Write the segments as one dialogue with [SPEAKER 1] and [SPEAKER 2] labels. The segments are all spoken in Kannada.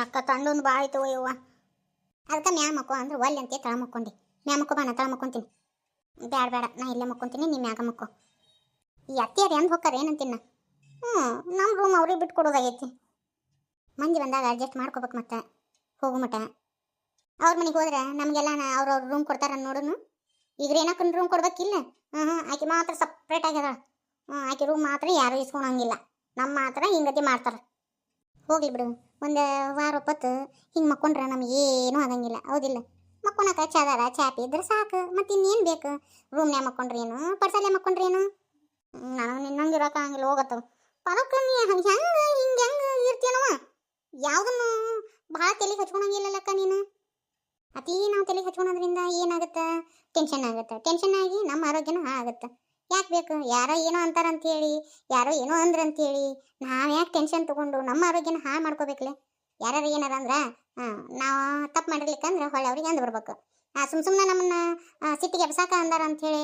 [SPEAKER 1] ಯಾಕ ತಂಡೊಂದು ಭಾಳ ಆಯ್ತು ಯವ್ವ. ಅದಕ್ಕೆ ಮ್ಯಾ ಮಕ್ಕೋ ಅಂದ್ರೆ ಒಲ್ಲೆ ಅಂತ ತಳ ಮಕ್ಕೊಂಡಿ. ಮ್ಯಾ ಮಕ್ಕೋ ಬಾ ನಾ ತಳ ಮಕ್ಕೊಂತೀನಿ. ಬೇಡ ಬೇಡ ನಾ ಇಲ್ಲೇ ಮಕ್ಕೊಂತೀನಿ, ನೀ ಮ್ಯಾಗ ಮಕ್ಕೋ. ಈ ಅತ್ತಿಯಾರು ಎಂದ್ ಏನಂತೀನಿ ನಾ ಹ್ಞೂ ನಮ್ಮ ರೂಮ್ ಅವ್ರಿಗೆ ಬಿಟ್ಟು ಕೊಡೋದಾಗೈತಿ. ಮಂದಿ ಬಂದಾಗ ಅಡ್ಜಸ್ಟ್ ಮಾಡ್ಕೋಬೇಕು ಮತ್ತೆ, ಹೋಗು ಮಟ ಅವ್ರ ಮನೆಗೆ ಹೋದ್ರೆ ನಮಗೆಲ್ಲ ಅವ್ರವ್ರ ರೂಮ್ ಕೊಡ್ತಾರ ನೋಡುನು. ಈಗ ಏನಕ್ಕನ್ ರೂಮ್ ಕೊಡ್ಬೇಕಿಲ್ಲ? ಹ್ಞೂ ಹ್ಞೂ ಆಕೆ ಮಾತ್ರ ಸಪ್ರೇಟ್ ಆಗ್ಯದ. ಹ್ಞೂ ಆಕೆ ರೂಮ್ ಮಾತ್ರ ಯಾರು ಇಸ್ಕೊಳಂಗಿಲ್ಲ. ನಮ್ಮ ಮಾತ್ರ ಹಿಂಗತಿ ಮಾಡ್ತಾರೆ. ಹೋಗ್ಲಿ ಬಿಡು. ಒಂದು ವಾರ ಒಪ್ಪತ್ತು ಹಿಂಗೆ ಮಕ್ಕೊಂಡ್ರೆ ನಮ್ಗೆ ಏನೂ ಆಗಂಗಿಲ್ಲ. ಹೌದಿಲ್ಲ? ಮಕ್ಕೊಳಕ ಚಾದಾರ ಚಾಪಿ ಇದ್ರೆ ಸಾಕು. ಮತ್ತೆ ಇನ್ನೇನು ಬೇಕು? ರೂಮ್ನ್ಯಾಗ ಮಕ್ಕೊಂಡ್ರೇನು ಪರ್ಸಲ್ಲೇ ಮಕ್ಕೊಂಡ್ರಿ ಏನು? ನಾನು ನಿನ್ನಂಗೆ ಇರೋಕ್ಕಾಗಂಗಿಲ್ಲ ಹೋಗತ್ತವ ಪರಕ್ಕ ನೀ ಹೆಂಗೆ ಹಿಂಗೆ, ಹೆಂಗೆ ಇರ್ತೀಯನವ? ಯಾವುದನ್ನು ಭಾಳ ತಲೆಗೆ ಹಚ್ಕೊಳಂಗಿಲ್ಲಲ್ಲಕ್ಕ ನೀನು? ಅತಿ ನಾವು ತಲೆಗೆ ಹಚ್ಕೊಳೋದ್ರಿಂದ ಏನಾಗುತ್ತೆ? ಟೆನ್ಷನ್ ಆಗುತ್ತೆ. ಟೆನ್ಷನ್ ಆಗಿ ನಮ್ಮ ಆರೋಗ್ಯನೂ ಹಾಳಾಗುತ್ತೆ. ಯಾಕೆ ಬೇಕು? ಯಾರೋ ಏನೋ ಅಂತಾರ ಹೇಳಿ ಯಾರೋ ಏನೋ ಅಂತ ಹೇಳಿ ನಾವು ಯಾಕೆ ಟೆನ್ಷನ್ ತಗೊಂಡು ನಮ್ಮ ಆರೋಗ್ಯನ ಹಾಳು ಮಾಡ್ಕೋಬೇಕಲೆ? ಯಾರು ಏನಾರ ಅಂದ್ರೆ ನಾವು ತಪ್ಪು ಮಾಡಿರ್ಲಿಕ್ಕಂದ್ರೆ ಹೊಳೆ ಅವ್ರಿಗೆ ಅಂದು ಬರ್ಬೇಕು. ಆ, ಸುಮ್ ಸುಮ್ಮನೆ ನಮ್ಮನ್ನ ಸಿಟ್ಟಿಗೆ ಎಬ್ಸಾಕ ಅಂದಾರ ಅಂಥೇಳಿ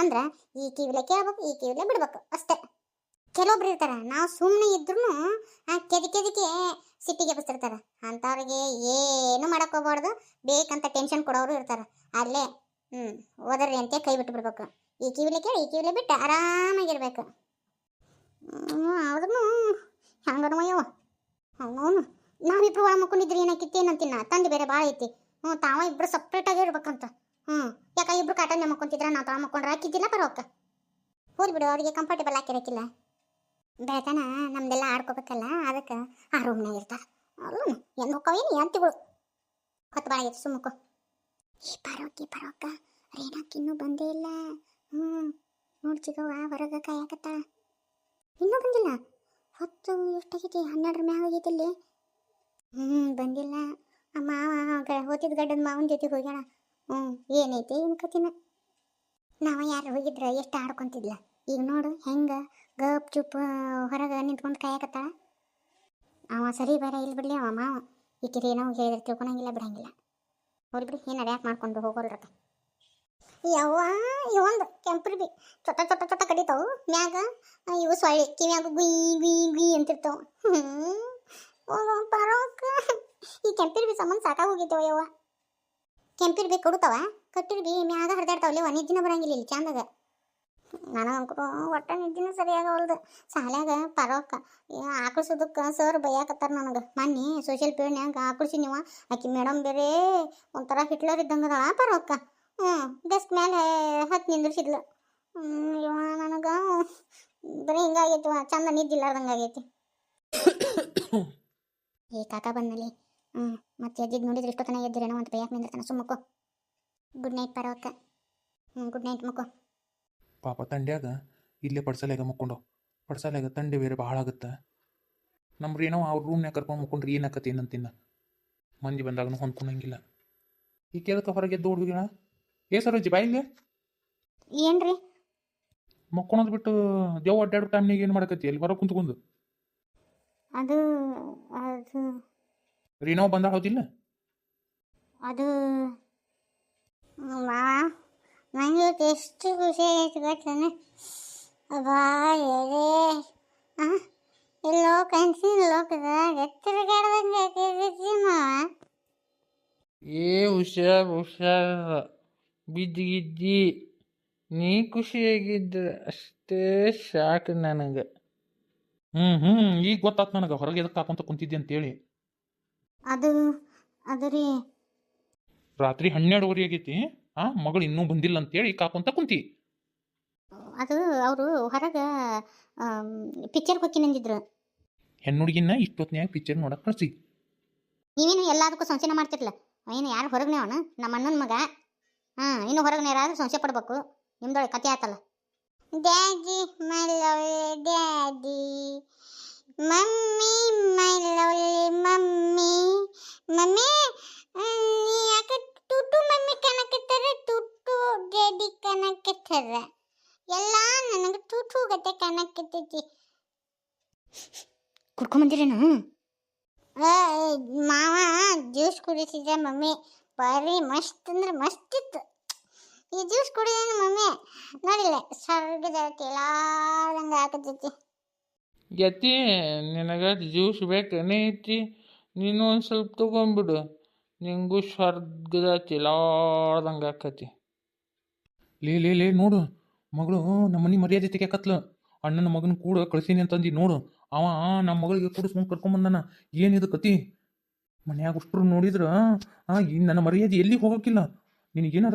[SPEAKER 1] ಅಂದ್ರೆ ಈ ಕಿವಿಲೆ ಕೇಳ್ಬೇಕು, ಈ ಕಿವಿಲೆ ಬಿಡ್ಬೇಕು, ಅಷ್ಟೇ. ಕೆಲವೊಬ್ರು ಇರ್ತಾರೆ, ನಾವು ಸುಮ್ಮನೆ ಇದ್ರೂ ಕೆದಿ ಕೆದಿಕೆ ಸಿಟ್ಟಿಗೆ ಎಬ್ಸ್ತಿರ್ತಾರೆ. ಅಂಥವ್ರಿಗೆ ಏನು ಮಾಡೋಕ್ಕೋಗ್ಬಾರ್ದು ಬೇಕಂತ ಟೆನ್ಷನ್ ಕೊಡೋರು ಇರ್ತಾರೆ. ಅಲ್ಲೇ ಹ್ಞೂ ಓದರ್ರಿ ಅಂತ ಕೈ ಬಿಟ್ಟು ಬಿಡ್ಬೇಕು. ಈ ಕಿವಿಲೆ ಕೇಳಿ, ಈ ಕಿವಿಲೆ ಬಿಟ್ಟು ಆರಾಮಾಗಿರ್ಬೇಕು. ಆದ್ರೂ ಹಂಗನು ಅಯ್ಯವ ಅವನು ನಾವಿಬ್ರು ಒಳ ಮಕ್ಕೊಂಡಿದ್ರಿ ಏನಾಕಿತ್ತು ಏನಂತಿನ ತಂದೆ ಬೇರೆ ಭಾಳ ಐತಿ. ಹ್ಞೂ, ತಾವ ಇಬ್ರು ಸಪ್ರೇಟಾಗಿ ಇರ್ಬೇಕಂತ. ಹ್ಞೂ, ಯಾಕ ಇಬ್ರು ಕಾಟನ್ನೇ ಮಕ್ಕೊಂತಿದ್ರ, ನಾವು ತಾವ ಮಕ್ಕೊಂಡ್ರೆ ಹಾಕಿದ್ದಿಲ್ಲ ಬರೋಕ್ಕ ಹೋಲ್ ಬಿಡು, ಅವ್ರಿಗೆ ಕಂಫರ್ಟೇಬಲ್ ಹಾಕಿರಕ್ಕಿಲ್ಲ ಬೆಳತನ, ನಮ್ದೆಲ್ಲ ಆಡ್ಕೋಬೇಕಲ್ಲ, ಅದಕ್ಕೆ ಆ ರೂಮ್ನಾಗ ಇರ್ತಾರೆ. ಅಲ್ಲ ಏನು ಹೋಕ್ಕವೇನು ಅಂತಿಗಳು ಹೊತ್ತು ಭಾಳ ಆಗೈತಿ ಸುಮ್ಮಕ್ಕೋ ಈ ಪರೋಕಿ ಪರೋಕ ರೇಣಾಕ್ ಇನ್ನೂ ಬಂದೇ ಇಲ್ಲ. ಹ್ಞೂ ನೋಡಿ ಚಿಕ್ಕವ್ವ ಹೊರಗೆ ಕಾಯಕತ್ತಾಳ. ಇನ್ನೂ ಬಂದಿಲ್ಲ? ಹೊತ್ತು, ಎಷ್ಟಾಗೈತಿ? ಹನ್ನೆರಡರ ಮ್ಯಾಗ ಹೋಗೈತಿ ಇಲ್ಲಿ. ಹ್ಞೂ ಬಂದಿಲ್ಲ. ಆ ಮಾವ ಗ, ಹೋತಿದ್ ಗಡ್ಡದ ಮಾವನ ಜೊತೆ ಹೋಗ್ಯಾಳ. ಹ್ಞೂ ಏನೈತಿ ಏನು ಕತಿನ ನಾವ ಯಾರು ಹೋಗಿದ್ರೆ, ಎಷ್ಟು ಆಡ್ಕೊಂತಿದ್ಲ? ಈಗ ನೋಡು, ಹೆಂಗೆ ಗಪ್ ಚುಪ್ ಹೊರಗೆ ನಿಂತ್ಕೊಂಡು ಕಾಯಕತ್ತಾಳ. ಅವ ಸರಿ ಬೇರೆ ಇಲ್ಲಿ ಬಿಡ್ಲಿ ಅವ ಮಾವ. ಈಕಿರಿ ನಾವು ಹೇಳಿದ್ರೆ ತಿಳ್ಕೊಳಂಗಿಲ್ಲ, ಬಿಡಂಗಿಲ್ಲ. ಹೋಗ್ಲಿ ಬಿಡಿ, ಏನು ಮಾಡ್ಕೊಂಡು ಹೋಗೋಲ್ರಕ್ಕ ಯವ್ವ ಇವೊಂದು ಕೆಂಪ್ರಿ ಬಿ ಚೊಟ ಚೊಟ ಚೊಟ ಕಡಿತಾವು. ಮ್ಯಾಗ ಇವು ಸೊಳ್ಳೆ ಕಿವ್ಯಾಗ ಗುಯ್ ಗುಯ್ ಗುಯ್ ಅಂತಿರ್ತಾವ. ಹ್ಞೂ ಪರೋಕ ಈ ಕೆಂಪಿರ್ ಬಿ ಸಂಬಂಧ ಸಾಕಾಗಿ ಹೋಗಿದ್ದಾವ ಯವ್ವ? ಕೆಂಪಿರ್ ಬಿ ಕೊಡ್ತಾವ ಕಟ್ಟಿರ್ ಬಿ ಮ್ಯಾಗ ಹರಿದಾಡ್ತಾವಲ್ಲಿ ಒಂದು ದಿನ ಬರಂಗಿಲ್ಲ ಇಲ್ಲಿ ಚಂದಾಗ. ನನಗಂಕರು ಒಟ್ಟ ನಿದ್ದಿನ ಸರಿಯಾಗವಲ್ದು ಸಾಲ್ಯಾಗ ಪರೋಕ ಆಕಳಿಸೋದಕ್ಕೆ ಸರ್ ಬೈಯಾಕತ್ತಾರ ನನಗೆ. ಮೊನ್ನೆ ಸೋಷಿಯಲ್ ಪೀರಿಯಡ್ನ್ಯಾಗ ಆಕಳಿಸಿ ನೀವು ಆಕಿ ಮೇಡಮ್ ಬೇರೆ, ಒಂಥರ ಹಿಟ್ಲರ್ ಇದ್ದಂಗದಾಳ ಪರೋಕ ಹ್ಞೂ ಡೆಸ್ಕ್ ಮೇಲೆ ಹತ್ತು ನಿಂದ್ರಿಸಿದ್ಲು. ಇವ ನನಗೆ ಬರೀ ಹಿಂಗಾಗೈತಿ ಚಂದ ನಿದ್ದಿಲ್ಲಾರ್ದಂಗೆ ಆಗೈತಿ. ಏ, ಕಾಕ ಬಂದಲ್ಲಿ ಹ್ಞೂ ಮತ್ತೆ ಎದ್ದಿದ್ದು ನೋಡಿದ್ರೆ ಇಷ್ಟೊತ್ತನ ಎದ್ದಿರೇನೋ ಅಂತ ಬೈಯಾಕ ನಿಂದಿರ್ತಾನೆ ಸುಮ್ಮಕ್ಕೋ ಗುಡ್ ನೈಟ್ ಪರವಕ್ಕ. ಹ್ಞೂ ಗುಡ್ ನೈಟ್ ಮಕ್ಕೋ.
[SPEAKER 2] ಪಾಪ ತಂಡ್ಯಾಗ ಇಲ್ಲೇ ಪಡ್ಸಲ್ಯಾಗ ಮುಕ್ಕೊಂಡು. ಪಡ್ಸಲ್ಯಾಗ ತಂಡಿ ಬೇರೆ ಭಾಳ ಆಗುತ್ತೆ. ನಮ್ಮ ಏನೋ ಅವ್ರ ರೂಮ್ನ್ಯಾಗ ಕರ್ಕೊಂಡು ಮುಕ್ಕೊಂಡ್ರೆ ಏನಾಕತಿ ಏನಂತಿನ್ನ. ಮಂದಿ ಬಂದಾಗ ಹೊಂದ್ಕೊಂಡಂಗಿಲ್ಲ. ಈ ಕೇಳಕ್ಕೆ ಹೊರಗೆ ಎದ್ದು ಏ ಸರೋಜಿ ಬಾ ಇಲ್ಲಿ
[SPEAKER 1] ಏನ್ರಿ?
[SPEAKER 2] ಮಕ್ಕೊಳೋದು ಬಿಟ್ಟು ದೇವ್ ಅಡ್ಡಾಡೋ ಟೈಮ್ನಾಗ ಏನು ಮಾಡಕತ್ತಿ? ಅಲ್ಲಿ ಹೊರಗೆ ಕುಂತ್ಕೊಂಡು?
[SPEAKER 1] ಅದು ಅದು.
[SPEAKER 2] ರೀನೋ ಬಂದ ಹೌದಿಲ್ಲ
[SPEAKER 1] ಅದು ಮಾವ ನನಗೆ ಎಷ್ಟು ಖುಷಿ ಆಯ್ತು ಗೊತ್ತಾನೆ? ಎದೆ. ಆ, ಎಲ್ಲೋ ಕನ್ಸಿನ ಲೋಕದಾಗ ತಿರುಗಾಡ್ದಂಗೆ ಆಗೈತಿ ಮಾವ
[SPEAKER 3] ಏ ಹುಷಾರ್ ಹುಷಾರ. ಬಿದ್ದಿಗಿದ್ದಿ ನೀ ಖುಷಿಯಾಗಿದ್ದ ಅಷ್ಟೇ ಸಾಕು ನನಗೆ.
[SPEAKER 2] ಹ್ಞೂ ಹ್ಞೂ ಈಗ ಗೊತ್ತಾತ್ ನನಗೆ. ಹೊರಗೆ ಎದಕ್ಕೆ ಹಾಕೊಂತ ಕುಂತಿದ್ದೆ ಅಂತೇಳಿ.
[SPEAKER 1] ಅದು ಅದು ರೀ.
[SPEAKER 2] ರಾತ್ರಿ ಹನ್ನೆರಡುವರೆ ಆಗೈತಿ ಆ ಮಗಳು ಇನ್ನೂ ಬಂದಿಲ್ಲ ಅಂತೇಳಿ ಕಾಕೊಂತ ಕುಂತಿ.
[SPEAKER 1] ಅದು ಅವರು ಹೊರಗೆ ಪಿಕ್ಚರ್ ಹೋಗಿ ನಂದಿದ್ರು.
[SPEAKER 2] ಹೆಣ್ಣುಡುಗಿನ ಇಷ್ಟೊತ್ನ್ಯಾಗ ಪಿಕ್ಚರ್ ನೋಡಕ್ಕೆ ಕಳಿಸಿ.
[SPEAKER 1] ನೀವೇನು ಎಲ್ಲದಕ್ಕೂ ಸಂಚನ ಮಾಡ್ತಿರ್ಲ. ಏನು ಯಾರು ಹೊರಗನೇ ಅವನು? ನಮ್ಮ ಅಣ್ಣನ ಮಗ. ಹಾಂ ಇನ್ನು ಹೊರಗೆ ನೇರಾದ್ರೆ ಸಂಶಯ ಪಡ್ಬೇಕು. ನಿಮ್ದೊಳಗೆ ಕತೆ ಆತಲ್ಲ. Daddy my lovely daddy. Mummy my lovely mummy. Mummy ನೀ ಯಾಕೆ ಟುಟು ಮಮ್ಮಿ ಕನಕತ್ತಾರ ಟುಟು ಡ್ಯಾಡಿ ಕನಕತ್ತಾರ ಎಲ್ಲ ನನಗೆ ಟುಟು ಗತೆ ಕನಕತ್ತೈತಿ ಕುಡ್ಕೊಂಬಂದಿರೇನು ಮಾವ ಜ್ಯೂಸ್ ಕುಡಿಸಿದ್ರೆ ಮಮ್ಮಿ. ಭಾರಿ ಮಸ್ತ್ ಅಂದ್ರೆ ಮಸ್ತ್ ಇತ್ತು ಈ ಜ್ಯೂಸ್ ಕುಡಿದೇನು ಮಮ್ಮಿ. ನೋಡಿಲ್ಲ ಸರ್ಗದ ತೇಲಾದಂಗೆ ಹಾಕತೈತಿ
[SPEAKER 3] ಯತಿ ನಿನಗೆ ಜ್ಯೂಸ್ ಬೇಕನೇ ಐತಿ. ನೀನು ಒಂದು ಸ್ವಲ್ಪ ತೊಗೊಂಬಿಡು ನಿಂಗೂ ಸ್ವರ್ಗದ ತಿಲಾಡ್ದಂಗೆ ಆಕತಿ
[SPEAKER 2] ಲೇ ಲೇ ಲೇ ನೋಡು. ಮಗಳು ನಮ್ಮ ಮನೆ ಮರ್ಯಾದೆ ತೆಗಿಯಕತ್ಲ ಅಣ್ಣನ ಮಗನ ಕೂಡ ಕಳ್ಸೀನಿ ಅಂತಂದು ನೋಡು. ಅವ ನಮ್ಮ ಮಗಳಿಗೆ ಕುಡಿಸ್ಕೊಂಡು ಕರ್ಕೊಂಬಂದಾನ ಏನಿದು ಕತಿ? ಮನ್ಯಾಗ ಅಷ್ಟ್ರು ನೋಡಿದ್ರ ಆ ಈ ನನ್ನ ಮರ್ಯಾದೆ ಎಲ್ಲಿ ಹೋಗಕ್ಕಿಲ್ಲ ನಿನಗೇನಾರ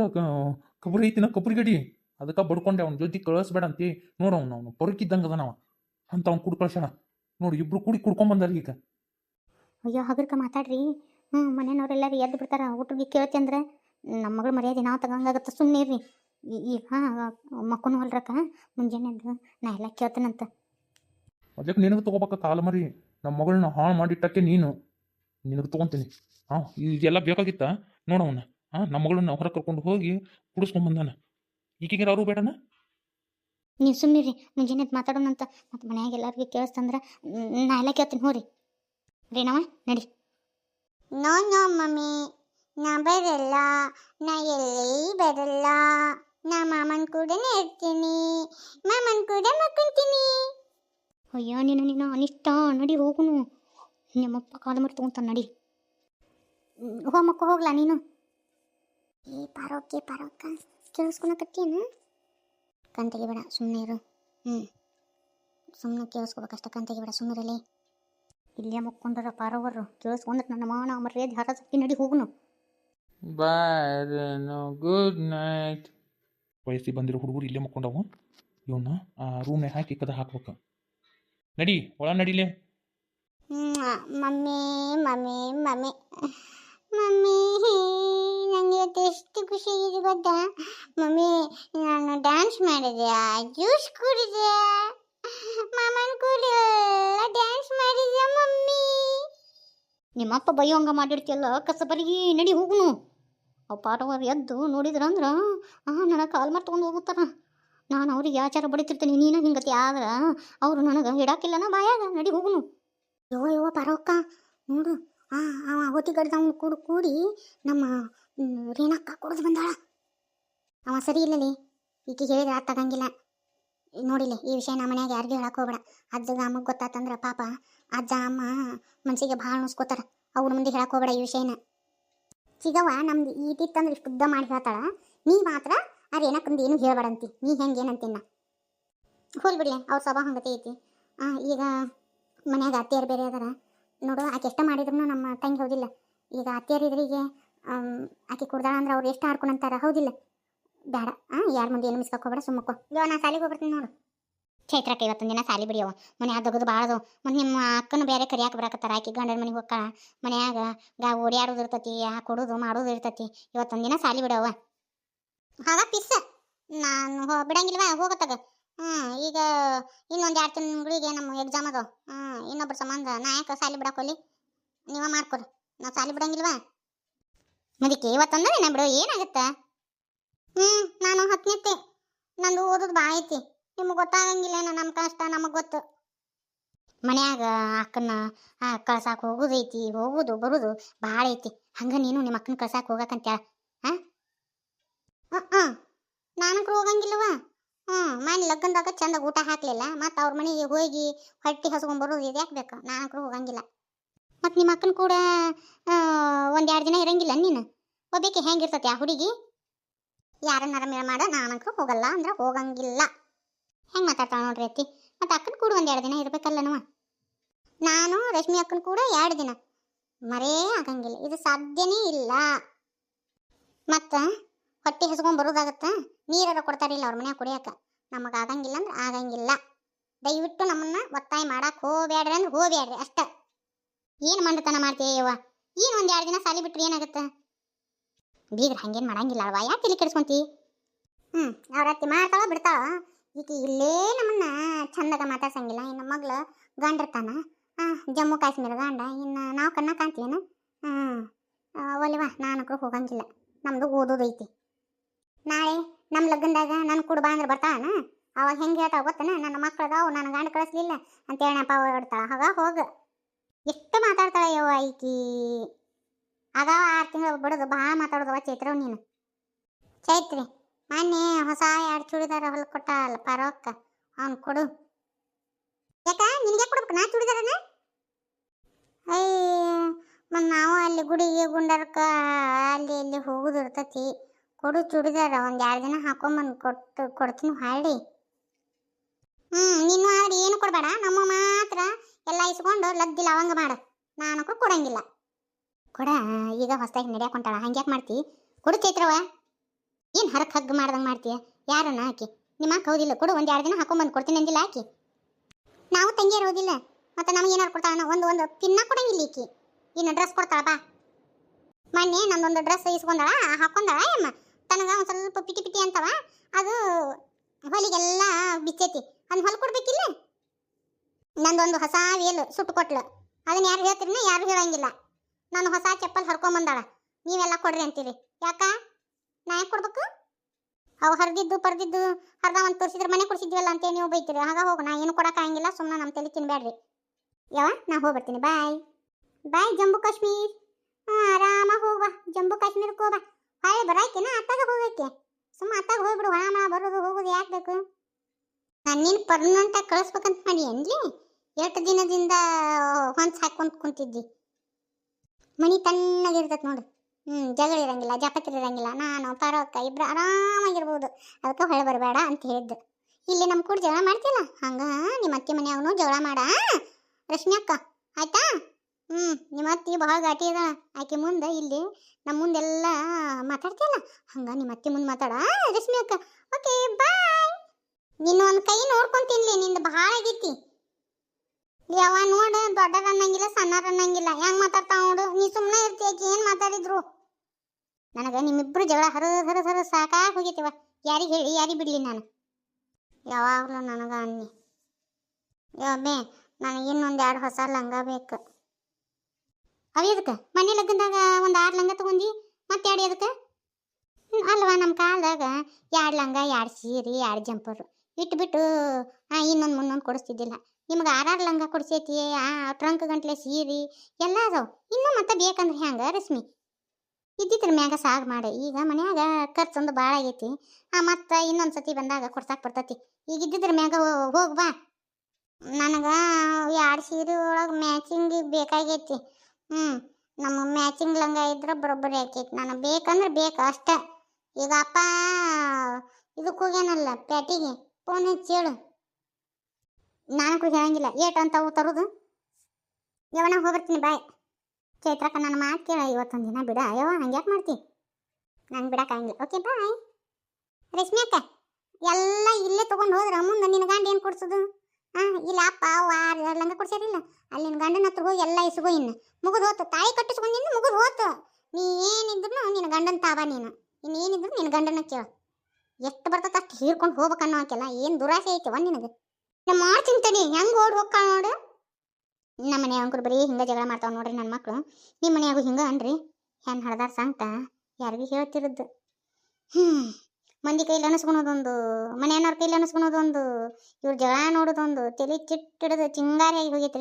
[SPEAKER 2] ಕಬರಿ ಐತಿನ ಕಬ್ರಿ ಗಡಿ? ಅದಕ್ಕೆ ಬಡ್ಕೊಂಡೆ ಅವ್ನ ಜೊತೆ ಕಳಿಸ್ಬೇಡ ಅಂತಿ ನೋಡು ಅವ್ನು ಅವನು ಪೊರಕಿದ್ದಂಗೆ ನಾವು ಅಂತ ಅವ್ನು ಕುಡ್ ಕಳ್ಸಣ ನೋಡಿ ಇಬ್ರು ಕೂಡಿ ಕುಡ್ಕೊಂಬಂದಾರ ಈಗ.
[SPEAKER 1] ಅಯ್ಯೋ ಹಗರ್ಕ ಮಾತಾಡ್ರಿ. ಹ್ಞೂ ಮನೆಯವ್ರೆಲ್ಲರೂ ಎದ್ದು ಬಿಡ್ತಾರ. ಊಟಕ್ಕೆ ಕೇಳ್ತಿ ಅಂದ್ರೆ ನಮ್ಮ ಮಗಳ ಮರ್ಯಾದೆ ನಾವು ತಗಂಗಾಗತ್ತೆ. ಸುಮ್ಮನೆ ಇರ್ರಿ. ಈ- ಈಗ ಮಕ್ಕನು ಹೊಲ್ರಕ್ಕ. ಮುಂಜಾನೆ ನಾ ಎಲ್ಲ ಕೇಳ್ತೇನಂತ.
[SPEAKER 2] ಅದಕ್ಕೆ ನಿನಗೆ ತಗೋಬೇಕ ಕಾಲ ಮರಿ. ನಮ್ಮ ಮಗಳನ್ನ ಹಾಳು ಮಾಡಿಟ್ಟಕ್ಕೆ ನೀನು. ನಿನಗೆ ತೊಗೊಂತೀನಿ. ಹಾಂ ಇದೆಲ್ಲ ಬೇಕಾಗಿತ್ತ? ನೋಡವನ್ನ ಹಾಂ ನಮ್ಮ ಮಗಳನ್ನ ಹೊರ ಕರ್ಕೊಂಡು ಹೋಗಿ ಕುಡಿಸ್ಕೊಂಬಂದಾನ ಈಗೀಗ ಅವರು ಬೇಡನ?
[SPEAKER 1] ನೀವು ಸುಮ್ಮನಿರಿ ಮುಂಜಾನೆ ಮಾತಾಡೋಣ ಮಾತಾಡೋಣಂತ ಮತ್ತೆ ಮನ್ಯಾಗ ಎಲ್ಲರಿಗೂ ಕೇಳಿಸ್ತಂದ್ರೆ ನಾ ಎಲ್ಲ ಕೇಳ್ತೀನಿ ಹೋರಿ. ರೀನವ ನಡಿ. No no mummy. ನಾ ಬರಲ್ಲ. ನಾ ಎಲ್ಲಿ ಬರಲ್ಲ. ನಾ ಮಾಮನ್ ಕೂಡ ಇರ್ತೀನಿ. ಮಾಮನ್ ಕೂಡ ಮಕ್ಕೊಂತೀನಿ. ಅಯ್ಯೋ ನೀನು ನೀನು ಅನಿಷ್ಟ. ನಡಿ ಹೋಗುನು. ನಿಮ್ಮಪ್ಪ ಕಾಲು ಮುರಿ ತೊಗೊಂತಾನೆ ನಡಿ. ಹೋಮಕ್ಕ ಹೋಗ್ಲಾ ನೀನು? ಏ ಪಾರೋಕೆ ಪಾರೋಕ ಹ್ಞೂ ಕಣ್ ಬೇಡ ಸುಮ್ಮನೆ ಇರು. ಹ್ಞೂ ಸುಮ್ಮನೆ ಕೇಳಿಸ್ಕೋಬೇಕಷ್ಟ ಕಣ್ ತೆಗಿಬೇಡ ಸುಮ್ಮನೆ ಇಲ್ಲೇ ಮುಕ್ಕೊಂಡ್ರ ಪಾರೋವರು ಕೇಳಿಸ್ಕೊಂಡ್ರೆ ನನ್ನ ಮಾನ ಮರ್ಯಾದೆ ಹರಸಕ್ಕಿ ನಡಿ ಹೋಗ್ನು.
[SPEAKER 3] ಬಾಯ್ ಗುಡ್ ನೈಟ್
[SPEAKER 2] ವಯಸ್ಸಿಗೆ ಬಂದಿರೋ ಹುಡುಗರು ಇಲ್ಲೇ ಮಕ್ಕೊಂಡವು. ಇವನ್ನ ಆ ರೂಮ್ನಾಗ ಹಾಕಿ ಕದ ಹಾಕ್ಬೇಕು. ನಡಿ ಒಳ ನಡಿಲೇ.
[SPEAKER 1] Mummy mummy mummy. ಮಮ್ಮಿ ನನಗೆ ಇವತ್ತು ಎಷ್ಟು ಖುಷಿ ಇದೆ ಗೊತ್ತಾ? ಮಮ್ಮಿ, ನಾನು ಡ್ಯಾನ್ಸ್ ಮಾಡಿದೆ ಜ್ಯೂಸ್ ಕುಡಿದೆ ಮಾಮನ ಕೂಡ ಡ್ಯಾನ್ಸ್ ಮಾಡಿದೆ ಮಮ್ಮಿ? ನಿಮ್ಮಪ್ಪ ಬೈಯೋ ಹಂಗ ಮಾಡಿರ್ತಿಯಲ್ಲ, ಕಸಬರಿಗೆ ನಡಿ ಹೋಗುನು. ಅವು ಪಾಠವರು ಎದ್ದು ನೋಡಿದ್ರಂದ್ರೆ ಆ, ನನಗೆ ಕಾಲ್ ಮಾಡಿ ತೊಗೊಂಡು ಹೋಗುತ್ತಾರ. ನಾನು ಅವ್ರಿಗೆ ಆಚಾರ ಬಡಿತಿರ್ತೀನಿ ನೀನು ಹಿಂಗತಿ ಆದ್ರೆ, ಅವರು ನನಗೆ ಇಡಾಕಿಲ್ಲನ ಬಾಯಾಗ, ನಡಿ ಹೋಗುನು. ಯವ್ವ ಯೋ ಬರೋಕ್ಕ ನೋಡು. ಆ ಅವ ಹೊತ್ತಿಗಡ್ದವ್ನು ಕೂಡ ಕೂಡಿ ನಮ್ಮ ರೇಣಕ್ಕ ಕುಡಿದು ಬಂದಾಳ. ಅವ ಸರಿ ಇಲ್ಲಲಿ. ಈಕೆ ಹೇಳಿದ್ರೆ ಆ ತಗಂಗಿಲ್ಲ. ನೋಡಿಲ್ಲ ಈ ವಿಷಯ ನಮ್ಮ ಮನ್ಯಾಗ ಯಾರಿಗೂ ಹೇಳಕ್ ಹೋಗ್ಬೇಡ. ಅಜ್ಜಗ ಅಮ್ಮಗೆ ಗೊತ್ತಾತಂದ್ರ ಪಾಪ ಅಜ್ಜ ಅಮ್ಮ ಮನ್ಸಿಗೆ ಭಾಳ ನುಸ್ಕೋತಾರ. ಅವ್ರ ಮುಂದೆ ಹೇಳಕ್ ಹೋಗ್ಬೇಡ ಈ ವಿಷಯನ. ಚಿಗವ್ವ ನಮ್ದು ಈಟಿತ್ತಂದ್ರೆ ಇಷ್ಟು ಉದ್ದ ಮಾಡಿ ಹೇಳ್ತಾಳ. ನೀ ಮಾತ್ರ ಆ ರೇಣಕ್ಕಂದು ಏನು ಹೇಳ್ಬೇಡಂತಿ ನೀ ಹೆಂಗೆ ಏನಂತಿನ್ನ. ಹೋಲ್ ಅವ್ರ ಸ್ವಭಾವ ಹಂಗತೆ ಐತಿ ಆ, ಈಗ ಮನ್ಯಾಗ ಅತ್ತೆಯರು ಬೇರೆ ಅದಾರ. ನೋಡು, ಆಕೆ ಎಷ್ಟು ಮಾಡಿದ್ರು ನಮ್ಮ ತಂಗಿ ಹೌದಿಲ್ಲ. ಈಗ ಅತ್ತೆಯರಿದ್ರಿಗೆ ಆಕೆ ಕುಡ್ದಾಳ ಅಂದ್ರೆ ಅವ್ರು ಎಷ್ಟು ಆಡ್ಕೊಂಡಂತಾರ ಹೌದಿಲ್ಲ. ಬೇಡ ಹಾಂ ಯಾರ ಮುಂದೆ ಏನು ಮಿಸ್ಕೋಬೇಡ ಸುಮ್ಮಕ್ಕೋ ಯೋ ನಾ ಸಾಲಿಗೆ ಹೋಗ್ಬಿಡ್ತೀನಿ ನೋಡು. ಚೈತ್ರಕ್ಕೆ ಇವತ್ತೊಂದು ದಿನ ಸಾಲಿ ಬಿಡಿಯವ ಮನ್ಯಾಗ ತೆಗೆದು ಭಾಳದು ಮತ್ತು ನಿಮ್ಮ ಅಕ್ಕನ ಬೇರೆ ಕರಿಯಾಕ ಬರಾಕತ್ತಾರ. ಆಕೆ ಗಂಡನ ಮನೆಗೆ ಹೋಗ್ಕಳ ಮನ್ಯಾಗ ಗಾ ಓಡ್ಯಾಡೋದು ಇರ್ತತಿ ಆ ಕೊಡೋದು ಮಾಡೋದು ಇರ್ತತಿ. ಇವತ್ತೊಂದು ದಿನ ಸಾಲಿ ಬಿಡವ ಹಾಗ ಪಿಸ್ ನಾನು ಬಿಡಂಗಿಲ್ವಾ? ಹೋಗತ್ತಾಗ ಹ್ಞೂ ಈಗ ಇನ್ನೊಂದು ಎರಡು ತಿಂಗಳಿಗೆ ನಮ್ಮ ಎಕ್ಸಾಮ್ ಅದಾವ ಹ್ಞೂ ಇನ್ನೊಬ್ರ ಸಂಬಂಧ. ನಾ ಯಾಕೆ ಸಾಲಿ ಬಿಡಕ್ಕೋಲಿ ನೀವ ಮಾಡ್ಕೊರಿ. ನಾ ಸಾಲಿ ಬಿಡಂಗಿಲ್ವಾ? ಅದಕ್ಕೆ ಇವತ್ತಂದ್ರೆ ನಾ ಬಿಡು, ಏನಾಗುತ್ತೆ? ಹ್ಞೂ ನಾನು ಹತ್ತನೇತಿ ನಂದು ಓದೋದು ಭಾಳ ಐತಿ. ನಿಮಗೆ ಗೊತ್ತಾಗಂಗಿಲ್ಲ ನಮ್ಮ ಕಷ್ಟ, ನಮಗೆ ಗೊತ್ತು. ಮನ್ಯಾಗ ಅಕ್ಕನ ಕಳ್ಸಾಕ ಹೋಗೋದೈತಿ ಹೋಗೋದು, ಬರೋದು ಭಾಳ ಐತಿ. ಹಂಗ ನೀನು ನಿಮ್ಮ ಅಕ್ಕನ ಕಳ್ಸಾಕ ಹೋಗಕ್ಕಂತ್ಯ ಹಾಂ? ಹಾಂ ನಾನು ಹೋಗಂಗಿಲ್ಲವಾ ಹ್ಞೂ ಮನೆ ಲಗ್ನದಾಗ ಚಂದ ಊಟ ಹಾಕಲಿಲ್ಲ, ಮತ್ತು ಅವ್ರ ಮನೆಗೆ ಹೋಗಿ ಹೊಟ್ಟೆ ಹಸ್ಕೊಂಡ್ ಬರೋದು ಇದು ಯಾಕೆ ಬೇಕು? ನಾನಕ್ರು ಹೋಗಂಗಿಲ್ಲ. ಮತ್ತು ನಿಮ್ಮ ಅಕ್ಕನ ಕೂಡ ಒಂದು ಎರಡು ದಿನ ಇರಂಗಿಲ್ಲ ನೀನು? ಒಬ್ಬಾಕಿ ಹೆಂಗಿರ್ತತಿ ಆ ಹುಡುಗಿ? ಯಾರನ್ನಾರ ಮೇಳ ಮಾಡ ನಾನಕ್ರು ಹೋಗಲ್ಲ ಅಂದ್ರೆ ಹೋಗಂಗಿಲ್ಲ. ಹೆಂಗೆ ಮಾತಾಡ್ತಾಳ ನೋಡ್ರಿ ಅತ್ತಿ? ಮತ್ತು ಅಕ್ಕನ ಕೂಡ ಒಂದು ಎರಡು ದಿನ ಇರಬೇಕಲ್ಲನವ? ನಾನು, ರಶ್ಮಿ ಅಕ್ಕನ ಕೂಡ ಎರಡು ದಿನ. ಮರೇ ಆಗಂಗಿಲ್ಲ, ಇದು ಸಾಧ್ಯನೇ ಇಲ್ಲ. ಮತ್ತು? ಹೊಟ್ಟೆ ಹೆಸ್ಕೊಂಡು ಬರೋದಾಗತ್ತೆ? ನೀರಾರ ಕೊಡ್ತಾರಿಲ್ಲ ಅವ್ರ ಮನ್ಯಾಗ ಕುಡಿಯೋಕೆ. ನಮಗೆ ಆಗಂಗಿಲ್ಲ ಅಂದ್ರೆ ಆಗಂಗಿಲ್ಲ. ದಯವಿಟ್ಟು ನಮ್ಮನ್ನ ಒತ್ತಾಯ ಮಾಡಕ್ಕೆ ಹೋಗ್ಬೇಡ್ರಿ ಅಂದ್ರೆ ಹೋಗ್ಬೇಡ್ರಿ ಅಷ್ಟೇ. ಏನು ಮಂಡತನ ಮಾಡ್ತೀಯವ್ವ ಏನು ಒಂದು ಎರಡು ದಿನ ಸಾಲಿ ಬಿಟ್ರೆ ಏನಾಗುತ್ತೆ? ಬೀಗ್ರ ಹಂಗೇನು ಮಾಡಂಗಿಲ್ಲ ಅಲ್ವಾ? ಯಾಕೆ ಇಲ್ಲಿ ಕೆಡಿಸ್ಕೊಂತಿ? ಹ್ಞೂ ಅವ್ರ ಅತ್ತಿ ಮಾಡ್ತಾಳ ಬಿಡ್ತಾಳ? ಈಕಿ ಇಲ್ಲೇ ನಮ್ಮನ್ನ ಚಂದಾಗ ಮಾತಾಡ್ಸಂಗಿಲ್ಲ. ಇನ್ನು ಮಗ್ಳು ಗಂಡಿರ್ತಾನ. ಹಾಂ ಜಮ್ಮು ಕಾಶ್ಮೀರ ಗಂಡ. ಇನ್ನು ನಾವು ಕಣ್ಣ ಕಾಣ್ತೀವೇನು? ಹಾಂ ಒಲಿವಾ ನಾನು ಹೋಗಂಗಿಲ್ಲ. ನಮ್ದು ಓದೋದೈತಿ. ನಾಳೆ ನಮ್ಮ ಲಗ್ನದಾಗ ನನ್ನ ಕೂಡ ಬಾ ಅಂದ್ರೆ ಬರ್ತಾನ ಅವಾಗ ಹೆಂಗೆ ಹೇಳ್ತಾವ ಗೊತ್ತನ? ನನ್ನ ಮಕ್ಳು ಅದಾವು ನನ್ನ ಗಂಡ ಕಳಿಸ್ಲಿಲ್ಲ ಅಂತೇಳಿ ನೆಪ ಹೊಡ್ತಾಳ ಹೋಗು ಹೋಗ. ಎಷ್ಟು ಮಾತಾಡ್ತಾಳ ಯವ್ವ ಈಕಿ? ಅದಾವ ಆರು ತಿಂಗಳು ಬಿಡೋದು ಭಾಳ ಮಾತಾಡೋದವ ಚೈತ್ರವ್ ನೀನು. ಚೈತ್ರಿ, ಮೊನ್ನೆ ಹೊಸ ಎರಡು ಚೂಡಿದಾರ ಹೊಲ್ ಅಲ್ಲ ಪರೋಕ್ಕ ಅವ್ನು ಕೊಡು. ಯಾಕ? ನಿನಗೆ ಕೊಡ್ಬೇಕು? ನಾ ಚೂಡಿದಾರನ? ಅಯ್ಯ ಮತ್ತು ನಾವು ಅಲ್ಲಿ ಗುಡಿಗೆ ಗುಂಡರ್ಕ ಅಲ್ಲಿ ಇಲ್ಲಿ ಹೋಗುದು ಇರ್ತೈತಿ. ಕೊಡು ಚೂಡಿದಾರ, ಒಂದು ಎರಡು ದಿನ ಹಾಕೊಂಬಂದು ಕೊಟ್ಟು ಕೊಡ್ತೀನಿ ಹಾಡಿ ಹ್ಞೂ ನೀನು ಆದ್ರೆ ಏನು ಕೊಡಬೇಡ, ನಮ್ಮ ಮಾತ್ರ ಎಲ್ಲ ಇಸ್ಕೊಂಡು ಲದ್ದಿ ಲವಂಗ ಮಾಡು. ನಾನಕ್ಕೂ ಕೊಡಂಗಿಲ್ಲ. ಕೊಡ, ಈಗ ಹೊಸ್ದಾಗಿ ನಡೆಯಕ್ಕೆ ಹೊಂಟಾಳ, ಹಂಗ್ಯಾಕೆ ಮಾಡ್ತಿ? ಕೊಡು ಚೈತ್ರವ ಏನು ಹರಕ್ ಹಗ್ಗ ಮಾಡ್ದಂಗೆ ಮಾಡ್ತೀಯ? ಯಾರನ್ನ ಆಕಿ? ನಿಮ್ಮ ಹೌದಿಲ್ಲ, ಕೊಡು, ಒಂದು ಎರಡು ದಿನ ಹಾಕೊಂಬಂದು ಕೊಡ್ತೀನಿ ಅಂದಿಲ್ಲ ಆಕಿ? ನಾವು ತಂಗಿಯರು ಇರೋದಿಲ್ಲ ಮತ್ತೆ ನಮಗೆ ಏನಾರು ಕೊಡ್ತಾಳ ಒಂದು ಒಂದು ತಿನ್ನ ಕೊಡಂಗಿಲ್ಲ ಈಕಿ. ಇನ್ನು ಡ್ರೆಸ್ ಕೊಡ್ತಾಳ ಬಾ. ಮೊನ್ನೆ ನಂದೊಂದು ಡ್ರೆಸ್ ಇಸ್ಕೊಂಡಾಳ, ಹಾಕೊಂಡಾಳ ಅಮ್ಮ ತನಗ ಒಂದು ಸ್ವಲ್ಪ ಪಿಟಿ ಪಿಟಿ ಅಂತವ, ಅದು ಹೊಲಿಗೆಲ್ಲ ಬಿಚ್ಚೈತಿ. ಅದನ್ನ ಹೊಲ್ ಕೊಡ್ಬೇಕಿಲ್ಲ? ನಂದೊಂದು ಹೊಸ ವೇಲು ಸುಟ್ಟು ಕೊಟ್ಲು. ಅದನ್ನ ಯಾರು ಹೇಳ್ತೀರಿ ಯಾರು ಹೇಳಂಗಿಲ್ಲ. ನಾನು ಹೊಸ ಚಪ್ಪಲ್ ಹರ್ಕೊಂಬಂದಾಳ ನೀವೆಲ್ಲ ಕೊಡ್ರಿ ಅಂತೀರಿ. ಯಾಕ? ನಾ ಯಾಕೆ ಕೊಡ್ಬೇಕು? ಅವು ಹರಿದಿದ್ದು, ಪರ್ದಿದ್ದು, ಹರ್ದ ಒಂದು ತೋರಿಸಿದ್ರೆ ಮನೆ ಕೊಡಿಸಿದ್ವಲ್ಲ ಅಂತೇಳಿ ನೀವು ಬೈತೀರಿ. ಆಗ ಹೋಗು, ನಾ ಏನು ಕೊಡೋಕ್ಕಾಗಂಗಿಲ್ಲ ಸುಮ್ಮನೆ ನಮ್ಮ ತಲೆ ತಿನ್ಬೇಡ್ರಿ ಯಾವ ನಾ ಹೋಗ್ಬರ್ತೀನಿ. ಬಾಯ್. ಬಾಯ್ ಜಮ್ಮು ಕಾಶ್ಮೀರ್. ಹಾಂ ಆರಾಮಾಗಿ ಹೋಗ್ಬಾ. ಜಮ್ಮು ಕಾಶ್ಮೀರಕ್ಕೆ ಹೋಗ್ಬಾ. ಹಾಯ್ ಬರಾಕಿನ ಅತ್ತಾಗ ಹೋಗಕ್ಕೆ. ಸುಮ್ಮ ಅತ್ತಾಗ ಹೋಗ್ಬಿಡು, ಹೊಣ ಬರೋದು ಹೋಗೋದು ಯಾಕೆ ಬೇಕು? ನಾನು ಪರ್ಮನೆಂಟ್ ಆಗಿ ಕಳಿಸ್ಬೇಕಂತ ಮಾಡಿ ಏನ್ರಿ ಎಷ್ಟು ದಿನದಿಂದ ಹೊಂಚ್ ಹಾಕೊಂತ ಕುಂತಿದ್ದಿ. ಮನಿ ತಣ್ಣಗಿರ್ತೈತೆ ನೋಡು. ಹ್ಞೂ ಜಗಳ ಇರಂಗಿಲ್ಲ, ಜಪತ್ರಿ ಇರಂಗಿಲ್ಲ. ನಾನು ಪರಕ್ಕ ಇಬ್ರು ಆರಾಮಾಗಿರ್ಬೋದು. ಅದಕ್ಕೆ ಹೊಳೆ ಬರಬೇಡ ಅಂತ ಹೇಳಿದ್ದು ಇಲ್ಲಿ ನಮ್ಮ ಕೂಡ ಜಗಳ ಮಾಡ್ತಿಲ್ಲ ಹಂಗ ನಿಮ್ಮ ಅತ್ತೆ ಮನೆಯವನು ಜಗಳ ಮಾಡ, ರಶ್ಮಿ ಅಕ್ಕ. ಆಯ್ತಾ? ಹ್ಞೂ ನಿಮ್ಮ ಅತ್ತಿ ಭಾಳ ಗಾಟಿ ಅದ ಆಕೆ ಮುಂದೆ ಇಲ್ಲಿ ನಮ್ಮ ಮುಂದೆಲ್ಲ ಮಾತಾಡ್ತಿಲ್ಲ ಹಂಗ ನಿಮ್ಮ ಅತ್ತಿ ಮುಂದೆ ಮಾತಾಡ. ರಶ್ಮಿ ಅಕ್ಕ. ಓಕೆ ಬಾಯ್ ನೀನು ಒಂದು ಕೈ ನೋಡ್ಕೊಂತಿನ್ಲಿ ನಿಂದು ಭಾಳ ಆಗೈತಿ. ಯಾವ ನೋಡು ದೊಡ್ಡರ ಅನ್ನಂಗಿಲ್ಲ ಸಣ್ಣರ ಅನ್ನಂಗಿಲ್ಲ. ಹೆಂಗೆ ಮಾತಾಡ್ತಾವ ನೋಡು. ನೀ ಸುಮ್ಮನೆ ಇರ್ತಿ, ಆಕೆ ಏನು ಮಾತಾಡಿದ್ರು? ನನಗೆ ನಿಮ್ಮಿಬ್ಬರು ಜಗಳ ಹರಿದು ಹರಿದು ಹರಿದು ಸಾಕಾಗಿ ಹೋಗಿತಿವ ಯಾರಿಗೆ ಹೇಳಿ, ಯಾರಿಗೆ ಬಿಡಲಿ ನಾನು? ಯಾವಾಗಲೂ ನನಗೆ ಅನ್ನಿ. ಯಾವ ನನಗೆ ಇನ್ನೊಂದು ಎರಡು ಹೊಸ ಲಂಗ ಬೇಕು. ಅವ ಮನೆ ಲಗ್ನದಾಗ ಒಂದು ಆರು ಲಂಗ ತಗೊಂಡಿ ಮತ್ತೆ ಎರಡು ಎದಕ್ಕೆ? ಹ್ಮ್, ಅಲ್ವಾ ನಮ್ಮ ಕಾಲದಾಗ? ಎರಡು ಲಂಗ ಎರಡು ಸೀರೆ ಎರಡು ಜಂಪರು. ಇಟ್ಬಿಟ್ಟು ಇನ್ನೊಂದು ಮುನ್ನೊಂದು ಕೊಡಿಸ್ತಿದ್ದಿಲ್ಲ. ನಿಮ್ಗೆ ಆರಾರು ಲಂಗ ಕೊಡಿಸೈತಿ ಟ್ರಂಕ್ ಗಂಟ್ಲೆ ಸೀರೆ ಎಲ್ಲ ಅದಾವ. ಇನ್ನೂ ಮತ್ತೆ ಬೇಕಂದ್ರೆ ಹೆಂಗೆ ರಶ್ಮಿ? ಇದ್ದಿದ್ರ ಮ್ಯಾಗ ಸಾಗು ಮಾಡಿ. ಈಗ ಮನ್ಯಾಗ ಖರ್ಚೊಂದು ಭಾಳ ಆಗೈತಿ. ಆ ಮತ್ತೆ ಇನ್ನೊಂದು ಸತಿ ಬಂದಾಗ ಕೊಡ್ಸಾಕ್ ಬರ್ತೈತಿ. ಈಗ ಇದ್ದಿದ್ರ ಮ್ಯಾಗ ಹೋಗಿ ಬಾ. ನನಗೆ ಎರಡು ಸೀರೆ ಒಳಗೆ ಮ್ಯಾಚಿಂಗ್ ಬೇಕಾಗೈತಿ. ಹ್ಞೂ ನಮ್ಮ ಮ್ಯಾಚಿಂಗ್ ಲಂಗ ಇದ್ರೆ ಬರೋಬ್ಬರಿ ಆಕೈತಿ. ನಾನು ಬೇಕಂದ್ರೆ ಬೇಕು ಅಷ್ಟೇ. ಈಗ ಅಪ್ಪ ಇದಕ್ಕೆ ಹೋಗ್ಯಾನಲ್ಲ ಪ್ಯಾಟಿಗೆ ಫೋನ್ ಹಚ್ಚಿ ಹೇಳು. ನನಗೂ ಹೇಳಂಗಿಲ್ಲ. ಏಟ್ ಅಂತ ಅವು ತರೋದು. ಯಾವನ ಹೋಗ್ಬರ್ತೀನಿ ಬಾಯ್. ಚೈತ್ರಕ್ಕ ನನ್ನ ಮಾತು ಕೇಳ ಇವತ್ತೊಂದು ದಿನ ಬಿಡ. ಅಯ್ಯೋ ಹಂಗ್ಯಾಕೆ ಮಾಡ್ತಿ? ನಂಗೆ ಬಿಡಕ್ಕಾಗಿಲ್ಲ ಓಕೆ ಬಾಯ್ ರಶ್ಮಿ ಅಕ್ಕ, ಎಲ್ಲ ಇಲ್ಲೇ ತೊಗೊಂಡು ಹೋದ್ರೆ ಮುಂದೆ ನಿನ್ನ ಗಂಡ ಏನು ಕೊಡ್ಸೋದು? ಹಾಂ ಇಲ್ಲ ಅಪ್ಪ, ಅವ್ವ ಲಂಗ ಕೊಡ್ಸಿರಿಲ್ಲ ಅಲ್ಲಿ ನಿನ್ನ ಗಂಡನ ಹತ್ರ ಹೋಗಿ ಎಲ್ಲ ಇಸ್ಕೋ ಇನ್ನು. ಮುಗಿದು ಹೋತು. ತಾಯಿ ಕಟ್ಟಿಸ್ಕೊಂಡಿದ್ದು ಮುಗಿದು ಹೋತು. ನೀ ಏನಿದ್ರು ನಿನ್ನ ಗಂಡನ ತಾವ ನೀನು. ಇನ್ನೇನಿದ್ರು ನಿನ್ನ ಗಂಡನ ಕೇಳು. ಎಷ್ಟು ಬರ್ತದೆ ಅಷ್ಟು ಹೀರ್ಕೊಂಡು ಹೋಗ್ಬೇಕನ್ನೋ ಆಕೆಲ್ಲ ಏನು ದುರಾಸೆ ಐತೆ ಒಂದು ನಿನಗೆ. ನಾ ಮಾಡ್ತೀನಿ ತಡಿ. ಹೆಂಗೆ ಓಡಿ ಹೋಗ್ತಾಳ ನೋಡು. ನಮ್ಮ ಮನೆ ಅಂಕರು ಬರೀ ಹಿಂಗೆ ಜಗಳ ಮಾಡ್ತಾವೆ ನೋಡ್ರಿ ನನ್ನ ಮಕ್ಕಳು ನಿಮ್ಮ ಮನೆಯಾಗೂ ಹಿಂಗೆ ಅನ್ರಿ. ಹೆಣ್ಣು ಹಡ್ದಾರ ಸಂಕಟ ಯಾರಿಗೂ ಹೇಳ್ತಿರದ್ದು ಹ್ಞೂ ಮಂದಿ ಕೈಲಿ ಅನಿಸ್ಕೊಳೋದೊಂದು ಮನೆಯವ್ರ ಕೈಲಿ ಅನಿಸ್ಕೊಳೋದೊಂದು ಇವ್ರ ಜಗಳ ನೋಡೋದೊಂದು ತಲೆ ಚಿಟ್ಟಿಡೋದು ಚಿಂಗಾರಿಯಾಗಿ ಹೋಗೈತ್ರಿ.